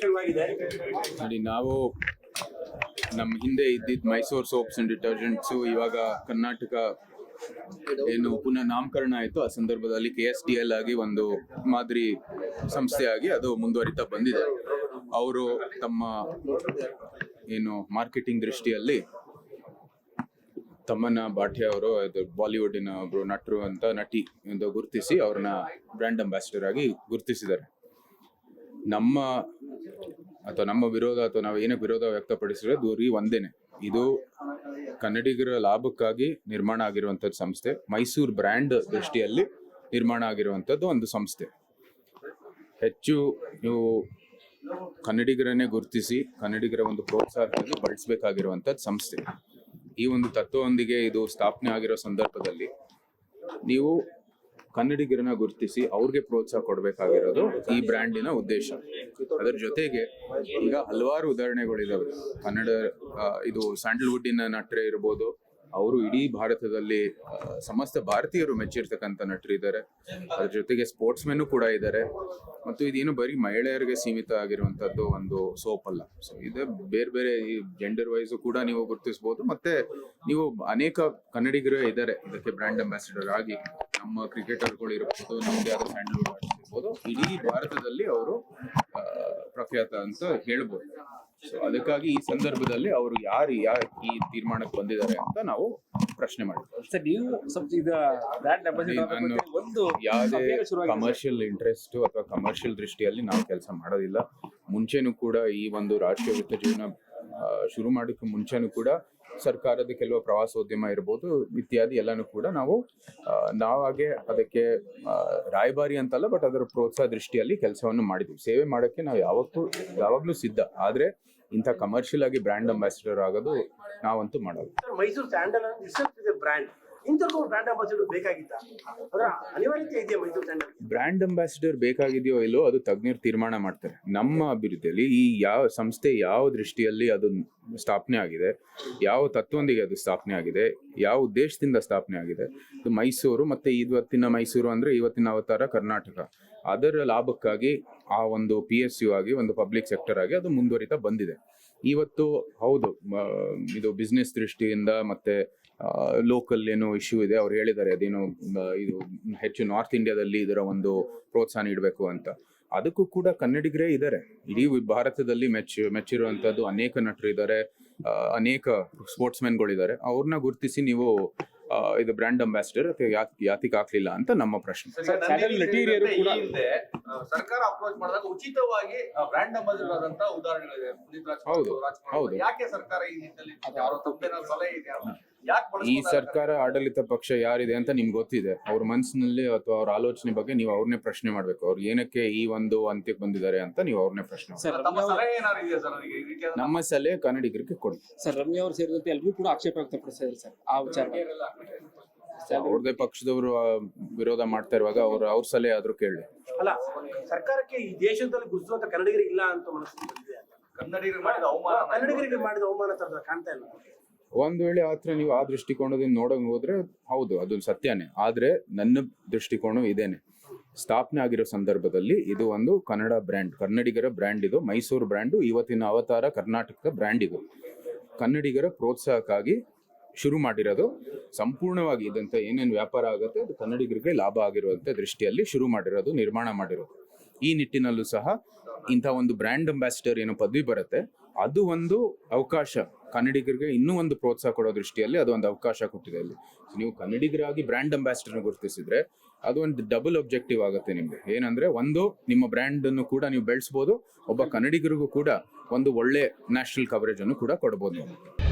ಶುರುವಾಗಿದೆ ನಾವು ನಮ್ಮ ಹಿಂದೆ ಇದ್ದಿದ್ದ ಮೈಸೂರು ಸೋಪ್ಸ್ ಅಂಡ್ ಡಿಟರ್ಜೆಂಟ್ಸು ಇವಾಗ ಕರ್ನಾಟಕ ಏನು ಪುನಃ ನಾಮಕರಣ ಆಯಿತು. ಆ ಸಂದರ್ಭದಲ್ಲಿ ಕೆ ಎಸ್ ಡಿ ಎಲ್ ಆಗಿ ಒಂದು ಮಾದರಿ ಸಂಸ್ಥೆಯಾಗಿ ಅದು ಮುಂದುವರಿತಾ ಬಂದಿದೆ. ಅವರು ತಮ್ಮ ಏನು ಮಾರ್ಕೆಟಿಂಗ್ ದೃಷ್ಟಿಯಲ್ಲಿ ತಮ್ಮನ ಬಾಠ್ಯ ಅವರು, ಇದು ಬಾಲಿವುಡಿನ ಒಬ್ಬರು ನಟರು ಅಂತ ನಟಿ ಎಂದು ಗುರುತಿಸಿ ಅವ್ರನ್ನ ಬ್ರ್ಯಾಂಡ್ ಅಂಬಾಸಿಡರ್ ಆಗಿ ಗುರುತಿಸಿದ್ದಾರೆ. ನಮ್ಮ ಅಥವಾ ನಮ್ಮ ವಿರೋಧ ಅಥವಾ ನಾವು ಏನೇ ವಿರೋಧ ವ್ಯಕ್ತಪಡಿಸಿದ್ರೆ ದೂರಿ ಒಂದೇನೆ. ಇದು ಕನ್ನಡಿಗರ ಲಾಭಕ್ಕಾಗಿ ನಿರ್ಮಾಣ ಆಗಿರುವಂಥದ್ದು ಸಂಸ್ಥೆ. ಮೈಸೂರು ಬ್ರ್ಯಾಂಡ್ ದೃಷ್ಟಿಯಲ್ಲಿ ನಿರ್ಮಾಣ ಆಗಿರುವಂಥದ್ದು ಒಂದು ಸಂಸ್ಥೆ. ಹೆಚ್ಚು ನೀವು ಕನ್ನಡಿಗರನ್ನೇ ಗುರುತಿಸಿ, ಕನ್ನಡಿಗರ ಒಂದು ಪ್ರೋತ್ಸಾಹದಲ್ಲಿ ಬಳಸಬೇಕಾಗಿರುವಂಥದ್ದು ಸಂಸ್ಥೆ. ಈ ಒಂದು ತತ್ವದೊಂದಿಗೆ ಇದು ಸ್ಥಾಪನೆ ಆಗಿರೋ ಸಂದರ್ಭದಲ್ಲಿ ನೀವು ಕನ್ನಡಿಗರನ್ನ ಗುರುತಿಸಿ ಅವ್ರಿಗೆ ಪ್ರೋತ್ಸಾಹ ಕೊಡಬೇಕಾಗಿರೋದು ಈ ಬ್ರ್ಯಾಂಡಿನ ಉದ್ದೇಶ. ಅದರ ಜೊತೆಗೆ ಈಗ ಹಲವಾರು ಉದಾಹರಣೆಗಳಿದಾವೆ. ಕನ್ನಡ ಇದು ಸ್ಯಾಂಡಲ್ವುಡ್ಡಿನ ನಟ್ರೆ ಇರ್ಬೋದು ಅವರು ಇಡೀ ಭಾರತದಲ್ಲಿ ಸಮಸ್ತ ಭಾರತೀಯರು ಮೆಚ್ಚಿರ್ತಕ್ಕಂಥ ನಟರು ಇದ್ದಾರೆ. ಅದ್ರ ಜೊತೆಗೆ ಸ್ಪೋರ್ಟ್ಸ್ ಮೆನ್ ಕೂಡ ಇದ್ದಾರೆ. ಮತ್ತು ಇದೇನು ಬರೀ ಮಹಿಳೆಯರಿಗೆ ಸೀಮಿತ ಆಗಿರುವಂತದ್ದು ಒಂದು ಸೋಪ್ ಅಲ್ಲ ಸೊ ಇದೆ ಬೇರೆ ಬೇರೆ ಈ ಜೆಂಡರ್ ವೈಸ್ ಕೂಡ ನೀವು ಗುರುತಿಸಬಹುದು ಮತ್ತೆ ನೀವು ಅನೇಕ ಕನ್ನಡಿಗರೇ ಇದ್ದಾರೆ. ಇದಕ್ಕೆ ಬ್ರ್ಯಾಂಡ್ ಅಂಬಾಸಿಡರ್ ಆಗಿ ನಮ್ಮ ಕ್ರಿಕೆಟರ್ಗಳು ಇರಬಹುದು ನಮ್ಗೆ ಆದ ಸ್ಯಾಂಡಲ್ವುಡ್ ಇಡೀ ಭಾರತದಲ್ಲಿ ಅವರು ಪ್ರಖ್ಯಾತ ಅಂತ ಹೇಳ್ಬೋದು. ಸೊ ಅದಕ್ಕಾಗಿ ಈ ಸಂದರ್ಭದಲ್ಲಿ ಅವರು ಯಾರು ಯಾಕೆ ಈ ತೀರ್ಮಾನಕ್ಕೆ ಬಂದಿದ್ದಾರೆ ಅಂತ ನಾವು ಪ್ರಶ್ನೆ ಮಾಡಿದ್ವಿ ಸರ್ ನೀವು ಸ್ವಲ್ಪ ಇದು ಬ್ರ್ಯಾಂಡ್ ನಾನು ಒಂದು ಯಾವುದೇ. ಕಮರ್ಷಿಯಲ್ ಇಂಟ್ರೆಸ್ಟ್ ಅಥವಾ ಕಮರ್ಷಿಯಲ್ ದೃಷ್ಟಿಯಲ್ಲಿ ನಾವು ಕೆಲಸ ಮಾಡೋದಿಲ್ಲ ಮುಂಚೆನೂ ಕೂಡ ಈ ಒಂದು ರಾಷ್ಟ್ರೀಯ ವೃತ್ತ ಜೀವನ ಶುರು ಮಾಡೋಕ್ಕೆ ಮುಂಚೆನೂ ಕೂಡ ಸರ್ಕಾರದ ಕೆಲವು ಪ್ರವಾಸೋದ್ಯಮ ಇರ್ಬೋದು, ಇತ್ಯಾದಿ ಎಲ್ಲಾನು ಕೂಡ ನಾವು ನಾವಾಗೆ ಅದಕ್ಕೆ ರಾಯಭಾರಿ ಅಂತಲ್ಲ, ಬಟ್ ಅದರ ಪ್ರೋತ್ಸಾಹ ದೃಷ್ಟಿಯಲ್ಲಿ ಕೆಲಸವನ್ನು ಮಾಡಿದ್ವಿ. ಸೇವೆ ಮಾಡೋಕ್ಕೆ ನಾವು ಯಾವತ್ತೂ, ಯಾವಾಗಲೂ ಸಿದ್ಧ. ಆದರೆ ಇಂಥ ಕಮರ್ಷಿಯಲ್ ಆಗಿ ಬ್ರ್ಯಾಂಡ್ ಅಂಬಾಸಿಡರ್ ಆಗೋದು ನಾವಂತೂ ಮಾಡೋದು ಸರ್, ಮೈಸೂರು ಸ್ಯಾಂಡಲ್ ಬ್ರ್ಯಾಂಡ್ ಇಂಥವ್ರಿಗೂ ಬ್ರ್ಯಾಂಡ್ ಅಂಬಾಸಿಡರ್ ಬೇಕಾಗಿತ್ತ? ಅದರ ಅನಿವಾರ್ಯತೆ ಇದೆಯಾ ಮೈಸೂರು ಬ್ರ್ಯಾಂಡ್ ಬೇಕಾಗಿದೆಯೋ ಇಲ್ಲೋ ಅದು ತಜ್ಞರು ತೀರ್ಮಾನ ಮಾಡ್ತಾರೆ. ನಮ್ಮ ಅಭಿವೃದ್ಧಿಯಲ್ಲಿ ಈ ಯಾವ ಸಂಸ್ಥೆ ಯಾವ ದೃಷ್ಟಿಯಲ್ಲಿ ಅದು ಸ್ಥಾಪನೆ ಆಗಿದೆ, ಯಾವ ತತ್ವೊಂದಿಗೆ ಅದು ಸ್ಥಾಪನೆ ಆಗಿದೆ, ಯಾವ ಉದ್ದೇಶದಿಂದ ಸ್ಥಾಪನೆ ಆಗಿದೆ, ಇದು ಮೈಸೂರು ಮತ್ತೆ ಇವತ್ತಿನ ಮೈಸೂರು ಅಂದ್ರೆ ಇವತ್ತಿನ ಅವತಾರ ಕರ್ನಾಟಕ. ಅದರ ಲಾಭಕ್ಕಾಗಿ ಆ ಒಂದು ಪಿ ಎಸ್ ಯು ಆಗಿ ಒಂದು ಪಬ್ಲಿಕ್ ಸೆಕ್ಟರ್ ಆಗಿ ಅದು ಮುಂದುವರಿತಾ ಬಂದಿದೆ. ಇವತ್ತು ಹೌದು ಇದು ಬಿಸ್ನೆಸ್ ದೃಷ್ಟಿಯಿಂದ ಮತ್ತೆ ಲೋಕಲ್ ಏನೋ ಇಶ್ಯೂ ಇದೆ ಅವ್ರು ಹೇಳಿದ್ದಾರೆ ಅದೇನೋ ಇದು ಹೆಚ್ಚು ನಾರ್ತ್ ಇಂಡಿಯಾದಲ್ಲಿ ಇದರ ಒಂದು ಪ್ರೋತ್ಸಾಹ ನೀಡಬೇಕು ಅಂತ. ಅದಕ್ಕೂ ಕೂಡ ಕನ್ನಡಿಗರೇ ಇದ್ದಾರೆ. ಇಡೀ ಭಾರತದಲ್ಲಿ ಮೆಚ್ಚಿ ಮೆಚ್ಚಿರುವಂಥದ್ದು ಅನೇಕ ನಟರು ಇದ್ದಾರೆ ಅನೇಕ ಸ್ಪೋರ್ಟ್ಸ್ ಮೆನ್ಗಳಿದ್ದಾರೆ ಅವ್ರನ್ನ ಗುರುತಿಸಿ ನೀವು ಇದು ಬ್ರ್ಯಾಂಡ್ ಅಂಬಾಸಿಡರ್ ಅಥವಾ ಯಾಕೆ ಯಾತಿಗೆ ಹಾಕ್ಲಿಲ್ಲ ಅಂತ ನಮ್ಮ ಪ್ರಶ್ನೆ. ಸರ್ಕಾರ ಅಪ್ರೋಚ್ ಮಾಡಿದಾಗ ಉಚಿತವಾಗಿ ಬ್ರ್ಯಾಂಡ್ ಅಂಬಾಸಿಡರ್ ಆದಂತ ಉದಾಹರಣೆಗಳಿದೆ. ಪುನೀತ್ ರಾಜ್ಕುಮಾರ್ ಹೌದು, ಹೌದು. ಯಾಕೆ ಸರ್ಕಾರ ಈ ನಿಟ್ಟಿನಲ್ಲಿ ಸಲಹೆ ಇದೆ ಈ ಸರ್ಕಾರ ಆಡಳಿತ ಪಕ್ಷ ಯಾರಿದೆ ಅಂತ ನಿಮ್ಗೆ ಗೊತ್ತಿದೆ. ಅವ್ರ ಮನಸ್ಸಿನಲ್ಲಿ ಅಥವಾ ಅವ್ರ ಆಲೋಚನೆ ಬಗ್ಗೆ ನೀವು ಅವ್ರನ್ನೇ ಪ್ರಶ್ನೆ ಮಾಡ್ಬೇಕು. ಅವ್ರು ಏನಕ್ಕೆ ಈ ಒಂದು ಅಂತ್ಯಕ್ಕೆ ಬಂದಿದ್ದಾರೆ ಅಂತ ನೀವು ಅವ್ರನ್ನೇ ಪ್ರಶ್ನೆ ಮಾಡ್ಬೇಕು. ನಮ್ಮ ಸಲಹೆ ಕನ್ನಡಿಗರಿಗೆ ಕೊಡಿ. ಸರ್ ರಮ್ಯಾ ಅವರು ಸೇರಿದಂತೆ ಎಲ್ಲರೂ ಕೂಡ ಆಕ್ಷೇಪ ವ್ಯಕ್ತಪಡಿಸಿದ್ದಾರೆ ಸರ್ ಆ ವಿಚಾರ ಅವ್ರದೇ ಪಕ್ಷದವರು ಆ, ವಿರೋಧ ಮಾಡ್ತಾ ಇರುವಾಗ ಅವ್ರ ಅವ್ರ ಸಲಹೆ ಆದ್ರೂ ಕೇಳಿ. ಅಲ್ಲ ಸರ್ಕಾರಕ್ಕೆ ಈ ದೇಶದಲ್ಲಿ ಗುರುತಿಸುವಂತ ಕನ್ನಡಿಗರಿಗೆ ಇಲ್ಲ ಅಂತ ಮನಸ್ಸು ಬಂದಿದೆ ಕನ್ನಡಿಗರು ಮಾಡಿದ ಅವಮಾನ ಕನ್ನಡಿಗರಿಗೆ ಮಾಡಿದ ಅವಮಾನ ತರ ಕಾಣ್ತಾ ಇಲ್ಲ. ಒಂದ್ ವೇಳೆ ಆತರ ನೀವು ಆ ದೃಷ್ಟಿಕೋನದಿಂದ ನೋಡಂಗ್ ಹೋದ್ರೆ ಹೌದು, ಅದು ಸತ್ಯನೇ. ಆದ್ರೆ ನನ್ನ ದೃಷ್ಟಿಕೋನ ಇದೇನೆ. ಸ್ಥಾಪನೆ ಆಗಿರೋ ಸಂದರ್ಭದಲ್ಲಿ ಇದು ಒಂದು ಕನ್ನಡ ಬ್ರ್ಯಾಂಡ್, ಕನ್ನಡಿಗರ ಬ್ರ್ಯಾಂಡ್ ಇದು, ಮೈಸೂರು ಬ್ರ್ಯಾಂಡು, ಇವತ್ತಿನ ಅವತಾರ ಕರ್ನಾಟಕದ ಬ್ರ್ಯಾಂಡ್ ಇದು. ಕನ್ನಡಿಗರ ಪ್ರೋತ್ಸಾಹಕ್ಕಾಗಿ ಶುರು ಮಾಡಿರೋದು, ಸಂಪೂರ್ಣವಾಗಿ ಇದಂತ ಏನೇನು ವ್ಯಾಪಾರ ಆಗುತ್ತೆ, ಅದು ಕನ್ನಡಿಗರಿಗೆ ಲಾಭ ಆಗಿರುವಂತ ದೃಷ್ಟಿಯಲ್ಲಿ ಶುರು ಮಾಡಿರೋದು, ನಿರ್ಮಾಣ ಮಾಡಿರೋದು. ಈ ನಿಟ್ಟಿನಲ್ಲೂ ಸಹ ಇಂಥ ಒಂದು ಬ್ರ್ಯಾಂಡ್ ಅಂಬಾಸಿಡರ್ ಏನೋ ಪದವಿ ಬರುತ್ತೆ, ಅದು ಒಂದು ಅವಕಾಶ. ಕನ್ನಡಿಗರಿಗೆ ಇನ್ನೂ ಒಂದು ಪ್ರೋತ್ಸಾಹ ಕೊಡೋ ದೃಷ್ಟಿಯಲ್ಲಿ ಅದು ಒಂದು ಅವಕಾಶ ಕೊಟ್ಟಿದೆ ಅಲ್ಲಿ ನೀವು ಕನ್ನಡಿಗರಾಗಿ ಬ್ರ್ಯಾಂಡ್ ಅಂಬಾಸಿಡರ್ ಗುರುತಿಸಿದ್ರೆ ಅದು ಒಂದು ಡಬಲ್ ಒಬ್ಜೆಕ್ಟಿವ್ ಆಗುತ್ತೆ ನಿಮ್ಗೆ. ಏನಂದ್ರೆ ಒಂದು, ನಿಮ್ಮ ಬ್ರ್ಯಾಂಡ್ ಅನ್ನು ಕೂಡ ನೀವು ಬೆಳೆಸ್ಬೋದು, ಒಬ್ಬ ಕನ್ನಡಿಗರಿಗೂ ಕೂಡ ಒಂದು ಒಳ್ಳೆ ನ್ಯಾಷನಲ್ ಕವರೇಜ್ ಅನ್ನು ಕೂಡ ಕೊಡಬಹುದು